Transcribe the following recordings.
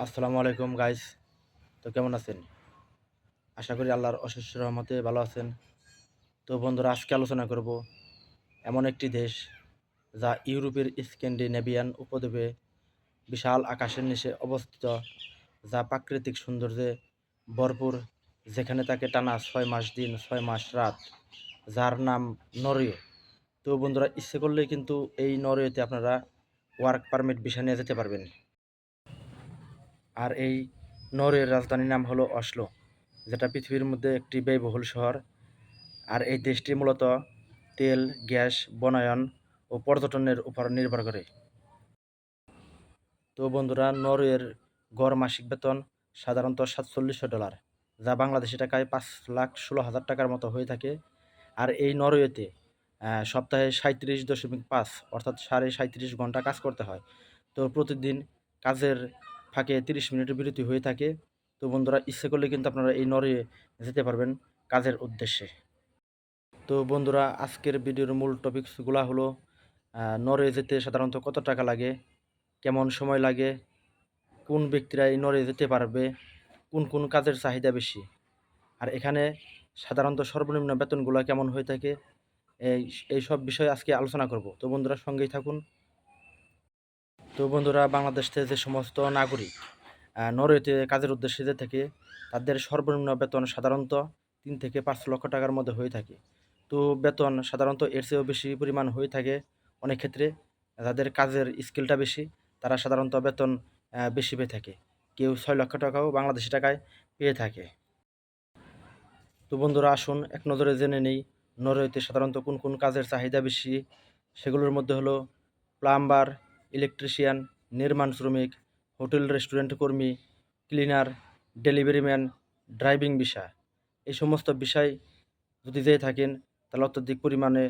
আসসালামু আলাইকুম গাইস তো কেমন আছেন? আশা করি আল্লাহর অশেষ রহমতে ভালো আছেন। তো বন্ধুরা, আজকে আলোচনা করব এমন একটি দেশ যা ইউরোপের স্ক্যান্ডিনেভিয়ান উপদ্বীপে বিশাল আকাশের নিচে অবস্থিত, যা প্রাকৃতিক সৌন্দর্যে ভরপুর, যেখানে তাকে টানা ছয় মাস দিন, ছয় মাস রাত, যার নাম নরওয়ে। তো বন্ধুরা, ইচ্ছে করলেই কিন্তু এই নরওয়েতে আপনারা ওয়ার্ক পারমিট ভিসা নিয়ে যেতে পারবেন। আর এই নরওয়ের রাজধানীর নাম হলো অসলো, যেটা পৃথিবীর মধ্যে একটি ব্যয়বহুল শহর। আর এই দেশটি মূলত তেল, গ্যাস, বনায়ন ও পর্যটনের উপর নির্ভর করে। তো বন্ধুরা নরওয়ের গড় মাসিক বেতন সাধারণত সাতচল্লিশশো ডলার, যা বাংলাদেশি টাকায় পাঁচ লাখ ষোলো হাজার টাকার মতো হয়ে থাকে। আর এই নরওয়েতে সপ্তাহে সাঁত্রিশ দশমিক পাঁচ, অর্থাৎ সাড়ে সাঁত্রিশ ঘণ্টা কাজ করতে হয়। তো প্রতিদিন কাজের ফাঁকে তিরিশ মিনিটের বিরতি হয়ে থাকে। তো বন্ধুরা, ইচ্ছে করলে কিন্তু আপনারা এই নরে যেতে পারবেন কাজের উদ্দেশ্যে। তো বন্ধুরা, আজকের ভিডিওর মূল টপিকসগুলো হলো নরওয়ে যেতে সাধারণত কত টাকা লাগে, কেমন সময় লাগে, কোন ব্যক্তিরা এই নরওয়ে যেতে পারবে, কোন কোন কাজের চাহিদা বেশি, আর এখানে সাধারণত সর্বনিম্ন বেতনগুলো কেমন হয়ে থাকে, এই এই সব বিষয়ে আজকে আলোচনা করব। তো বন্ধুরা, সঙ্গেই থাকুন। তো বন্ধুরা, বাংলাদেশ থেকে যে সমস্ত নাগরিক নরওয়েতে কাজের উদ্দেশ্যে যে থাকে, তাদের সর্বনিম্ন বেতন সাধারণত তিন থেকে পাঁচ লক্ষ টাকার মধ্যে হয়ে থাকে। তো বেতন সাধারণত এর চেয়েও বেশি পরিমাণ হয়ে থাকে অনেক ক্ষেত্রে। যাদের কাজের স্কিলটা বেশি, তারা সাধারণত বেতন বেশি পেয়ে থাকে। কেউ ছয় লক্ষ টাকাও বাংলাদেশি টাকায় পেয়ে থাকে। তো বন্ধুরা, আসুন এক নজরে জেনে নেই, নরওয়েতে সাধারণত কোন কোন কাজের চাহিদা বেশি? সেগুলোর মধ্যে হলো প্লাম্বার ইলেকট্রিশিয়ান, নির্মাণ শ্রমিক, হোটেল রেস্টুরেন্ট কর্মী, ক্লিনার, ডেলিভারি ম্যান, ড্রাইভিং বিষয়। এই সমস্ত বিষয় যদি যেয়ে থাকেন, তাহলে অত্যধিক পরিমাণে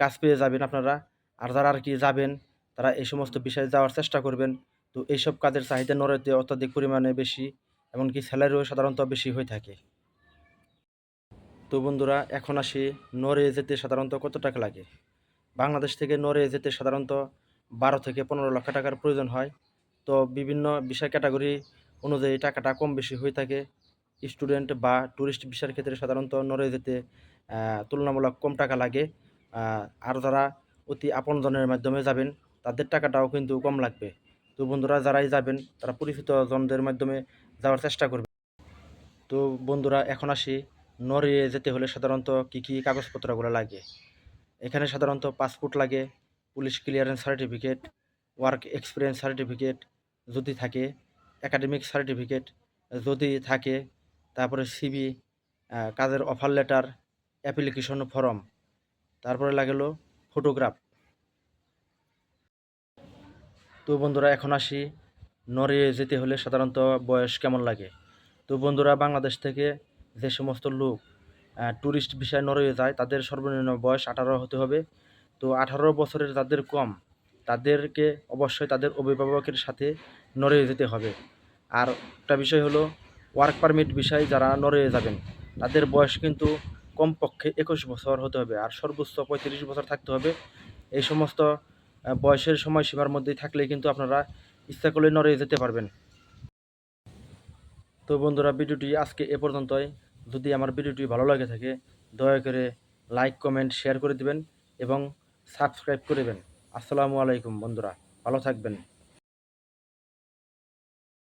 কাজ পেয়ে যাবেন আপনারা। আর যারা আর কি যাবেন, তারা এই সমস্ত বিষয়ে যাওয়ার চেষ্টা করবেন। তো এইসব কাজের চাহিদা নরওয়েতে অত্যাধিক পরিমাণে বেশি, এমনকি স্যালারিও সাধারণত বেশি হয়ে থাকে। তো বন্ধুরা, এখন আসি নরওয়ে যেতে সাধারণত কত টাকা লাগে? বাংলাদেশ থেকে নরওয়ে যেতে সাধারণত বারো থেকে পনেরো লক্ষ টাকার প্রয়োজন হয়। তো বিভিন্ন বিষয় ক্যাটাগরি অনুযায়ী টাকাটা কম বেশি হয়ে থাকে। স্টুডেন্ট বা ট্যুরিস্ট ভিসার ক্ষেত্রে সাধারণত নরওয়ে যেতে তুলনামূলক কম টাকা লাগে। আর যারা অতি আপনজনের মাধ্যমে যাবেন, তাদের টাকাটাও কিন্তু কম লাগবে। তো বন্ধুরা, যারাই যাবেন, তারা পরিচিত জনদের মাধ্যমে যাওয়ার চেষ্টা করবে তো বন্ধুরা, এখন আসি নরওয়ে যেতে হলে সাধারণত কী কী কাগজপত্রগুলো লাগে? এখানে সাধারণত পাসপোর্ট লাগে police clearance certificate, work experience certificate যদি থাকে, একাডেমিক সার্টিফিকেট যদি থাকে, তারপরে সিবি কাজের অফার লেটার অ্যাপ্লিকেশন ফর্ম তারপরে লাগল ফটোগ্রাফ তো বন্ধুরা, এখন আসি নরওয়ে যেতে হলে সাধারণত বয়স কেমন লাগে? তো বন্ধুরা, বাংলাদেশ থেকে যে সমস্ত লোক ট্যুরিস্ট বিষয় নরওয়ে যায়, তাদের সর্বনিম্ন বয়স আঠারো হতে হবে। তো আঠারো বছরের যাদের কম, তাদেরকে অবশ্যই তাদের অভিভাবকের সাথে নরওয়ে যেতে হবে। আর একটা বিষয় হলো ওয়ার্ক পারমিট বিষয় যারা নরওয়ে যাবেন, তাদের বয়স কিন্তু কমপক্ষে একুশ বছর হতে হবে। আর সর্বোচ্চ পঁয়ত্রিশ বছর থাকতে হবে। এই সমস্ত বয়সের সময়সীমার মধ্যেই থাকলে কিন্তু আপনারা ইচ্ছা করলে নরওয়ে যেতে পারবেন। তো বন্ধুরা, ভিডিওটি আজকে এ পর্যন্তই। যদি আমার ভিডিওটি ভালো লাগে থাকে, দয়া করে লাইক কমেন্ট শেয়ার করে দিবেন এবং সাবস্ক্রাইব করবেন। আসসালামু আলাইকুম বন্ধুরা ভালো থাকবেন।